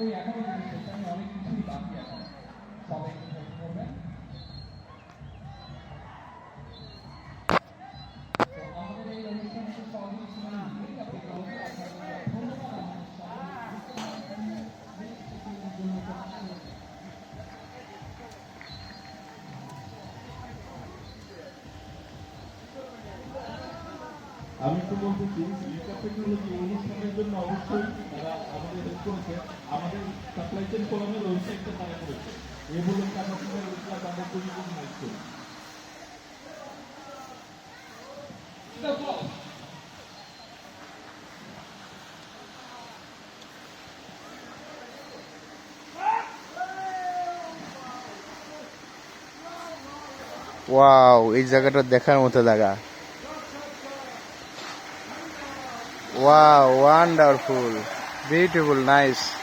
করি এখনও কিন্তু সেখানে অনেক কিছুই বাকি আছে। সবাই তো আমি একটু বলতে চাই লিকার টেকনোলজি অনুষ্ঠানের জন্য অবশ্যই তারা আমাদের হেল্প করেছে আমাদের সাপ্লাই চেন ফোরামের ওয়েবসাইটটা তারা করেছে। এ বলে কাটাশোনার ওইটা তাদের খুবই খুবই নাইস করি। ওয়াও, এই জায়গাটা দেখার মতো জায়গা। Wow, wonderful. beautiful nice.